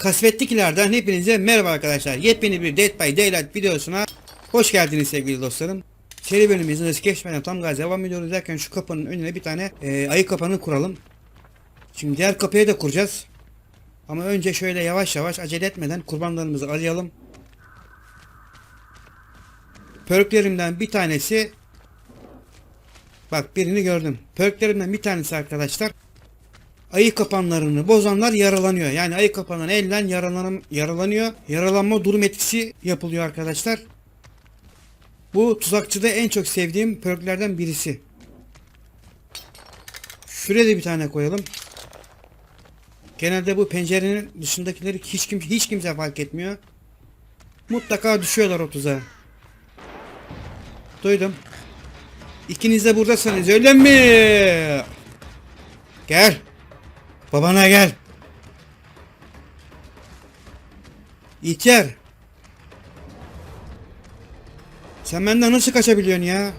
Kasvetlikilerden hepinize merhaba arkadaşlar. Yepyeni bir Dead by Daylight videosuna hoş geldiniz sevgili dostlarım. Seri bölümümüzün hız geçmeden tam gaz devam ediyoruz derken şu kapının önüne bir tane e, ayı kapanı kuralım. Şimdi diğer kapıyı da kuracağız. Ama önce şöyle yavaş yavaş acele etmeden kurbanlarımızı arayalım. Perklerimden bir tanesi Bak birini gördüm. Perklerimden bir tanesi arkadaşlar ayı kapanlarını bozanlar yaralanıyor. Yani ayı kapanan elden yaralanım, yaralanıyor. Yaralanma durum etkisi yapılıyor arkadaşlar. Bu tuzakçıda en çok sevdiğim perklerden birisi. Şuraya da bir tane koyalım. Genelde bu pencerenin dışındakileri hiç kim hiç kimse fark etmiyor. Mutlaka düşüyorlar o tuzağa. Duydum. İkiniz de buradasınız öyle mi? Gel. Babana gel. İhtiyar. Sen benden nasıl kaçabiliyorsun ya?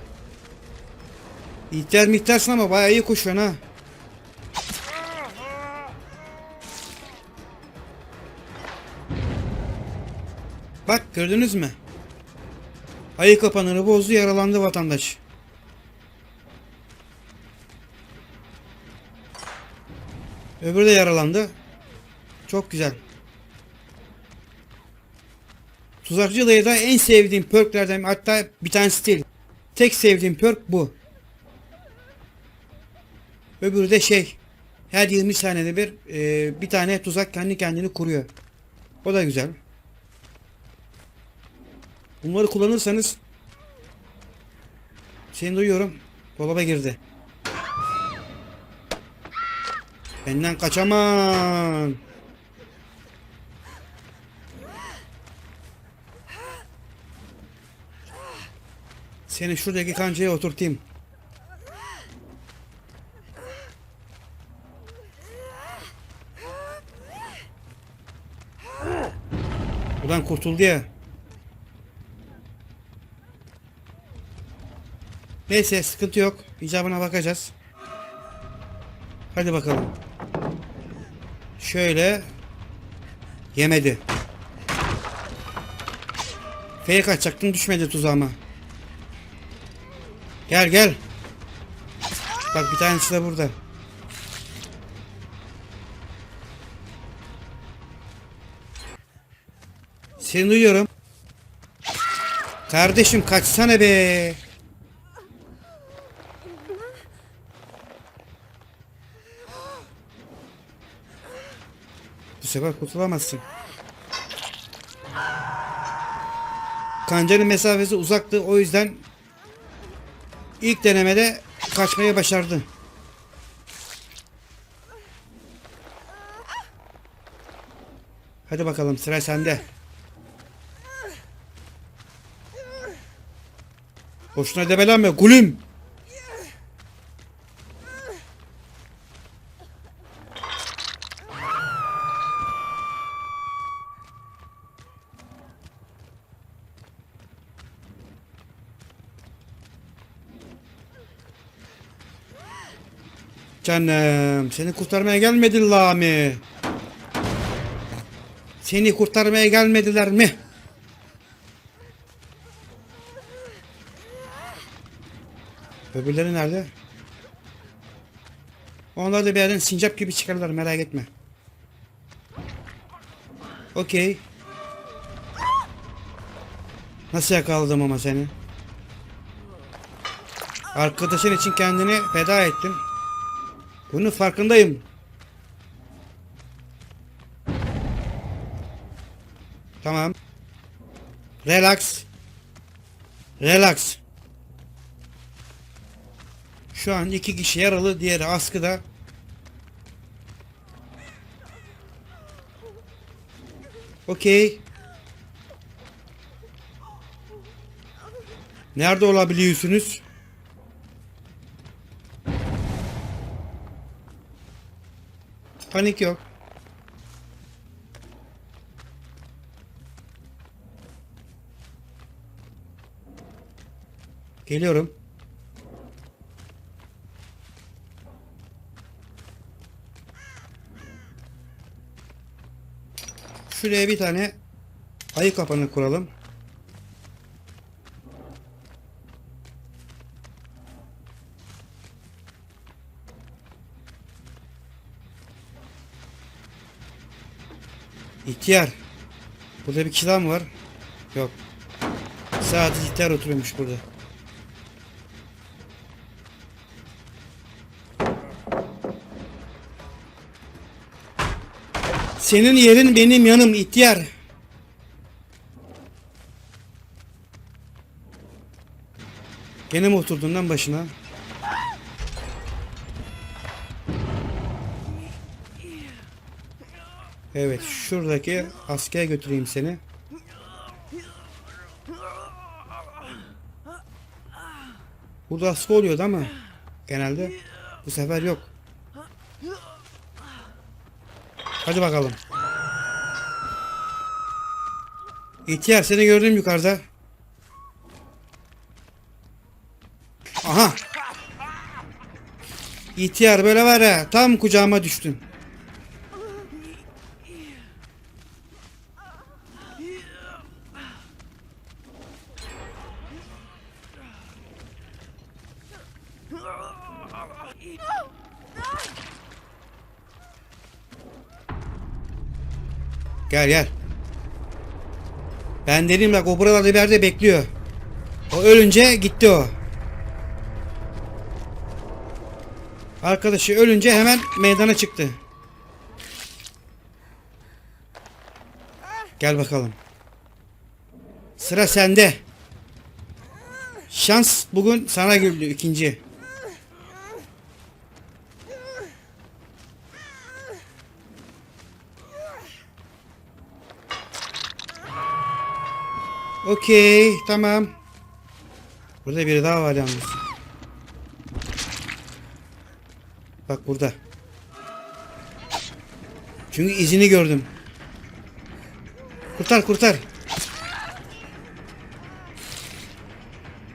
İhtiyar miktarsın ama bayağı iyi koşuyorsun ha. Bak gördünüz mü? Ayı kapanını bozdu yaralandı vatandaş. Öbürü de yaralandı. Çok güzel. Tuzakçı dayıda en sevdiğim perklerden hatta bir tanesi değil. Tek sevdiğim perk bu. Öbürü de şey. Her 20 saniyede bir e, bir tane tuzak kendi kendini kuruyor. O da güzel. Bunları kullanırsanız seni duyuyorum. Dolaba girdi. Benden kaçaman. Seni şuradaki kancaya oturtayım. Ulan kurtuldu ya. Neyse sıkıntı yok. İcabına bakacağız. Hadi bakalım. Şöyle. Yemedi. F'ye kaçacaktın düşmedi tuzağıma. Gel gel. Bak bir tanesi de burada. Seni duyuyorum. Kardeşim kaçsana be. Sefer kurtulamazsın. Kancanın mesafesi uzaktı o yüzden ilk denemede kaçmayı başardı. Hadi bakalım sıra sende. Boşuna debelenme gülüm. Canım seni kurtarmaya gelmedi Lami. Seni kurtarmaya gelmediler mi? Öbürleri nerede? Onlar da bir yerden sincap gibi çıkarlar merak etme. Okey. Nasıl yakaladım ama seni? Arkadaşın için kendini feda ettin. Bunun farkındayım. Tamam. Relax. Relax. Şu an iki kişi yaralı, diğeri askıda. Okey. Nerede olabiliyorsunuz? Panik yok. Geliyorum. Şuraya bir tane ayı kapanı kuralım. İhtiyar. Burada bir kişi mı var? Yok. Sadece ihtiyar oturuyormuş burada. Senin yerin benim yanım ihtiyar. Gene mi oturdun lan başına? Evet şuradaki askere götüreyim seni. Burada asker oluyordu ama genelde bu sefer yok. Hadi bakalım. İhtiyar seni gördüm yukarıda. Aha. İhtiyar böyle var ya tam kucağıma düştün. Gel gel. Ben dedim bak o buralarda bir yerde bekliyor. O ölünce gitti o. Arkadaşı ölünce hemen meydana çıktı. Gel bakalım. Sıra sende. Şans bugün sana güldü ikinci. Okey, tamam. Burada biri daha var yalnız. Bak burada. Çünkü izini gördüm. Kurtar kurtar.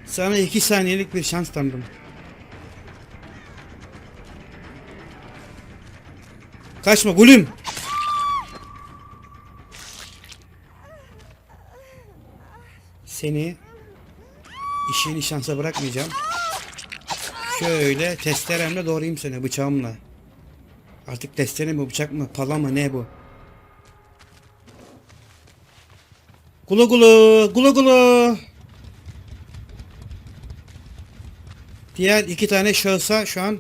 Sana iki saniyelik bir şans tanıdım. Kaçma gülüm. Seni işini şansa bırakmayacağım. Şöyle testeremle doğrayayım seni bıçağımla. Artık testere mi bıçak mı pala mı ne bu? Gulu gulu gulu gulu. Diğer iki tane şahısa şu an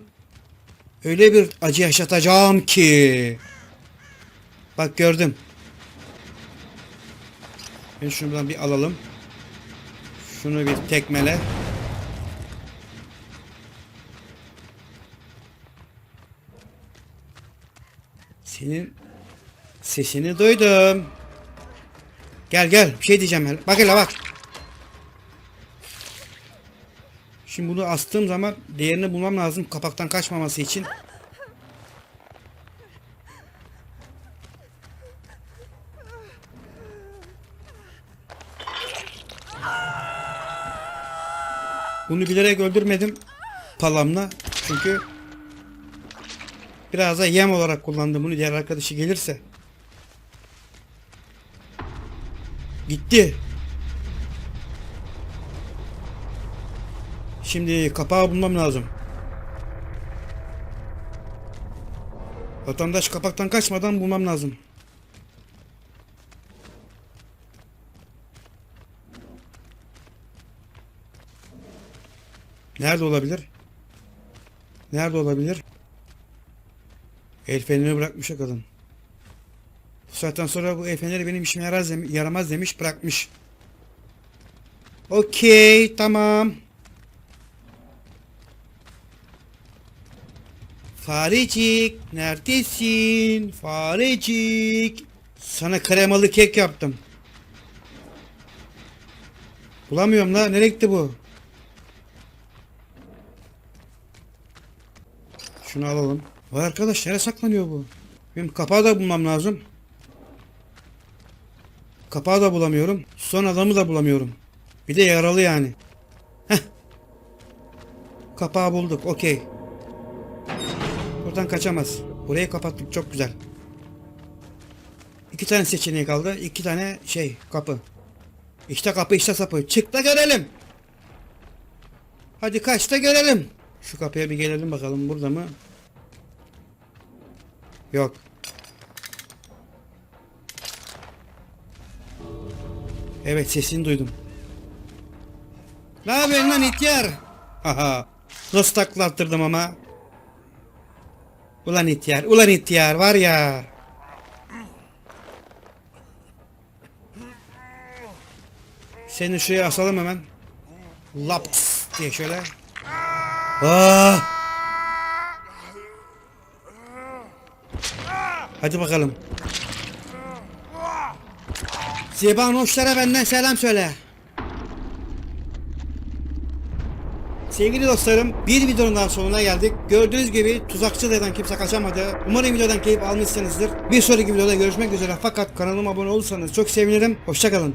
öyle bir acı yaşatacağım ki. Bak gördüm. Ben şunu bir alalım. Şunu bir tekmele. Senin sesini duydum. Gel gel bir şey diyeceğim. Bak hele bak. Şimdi bunu astığım zaman değerini bulmam lazım kapaktan kaçmaması için. Bunu bilerek öldürmedim palamla. Çünkü biraz da yem olarak kullandım bunu diğer arkadaşı gelirse. Gitti. Şimdi kapağı bulmam lazım. Vatandaş kapaktan kaçmadan bulmam lazım. Nerede olabilir? Nerede olabilir? El feneri bırakmış o kadın. Bu saatten sonra bu el feneri benim işime dem- yaramaz demiş bırakmış. Okey tamam. Farecik neredesin? Farecik. Sana kremalı kek yaptım. Bulamıyorum la. Nereye gitti bu? Şunu alalım. Vay arkadaş nereye saklanıyor bu? Benim kapağı da bulmam lazım. Kapağı da bulamıyorum. Son adamı da bulamıyorum. Bir de yaralı yani. Heh. Kapağı bulduk. Okey. Buradan kaçamaz. Burayı kapattık. Çok güzel. İki tane seçeneği kaldı. iki tane şey kapı. İşte kapı işte sapı. Çık da görelim. Hadi kaç da görelim. Şu kapıya bir gelelim bakalım burada mı? Yok. Evet sesini duydum. Ne yapıyorsun lan ihtiyar? Haha. Nasıl taklattırdım ama. Ulan ihtiyar, ulan ihtiyar var ya. Seni şuraya asalım hemen. Laps diye şöyle. Ah! Hadi bakalım. Ziban hoşlara benden selam söyle. Sevgili dostlarım bir videonun daha sonuna geldik. Gördüğünüz gibi tuzakçı deden kimse kaçamadı. Umarım videodan keyif almışsınızdır. Bir sonraki videoda görüşmek üzere fakat kanalıma abone olursanız çok sevinirim. Hoşçakalın.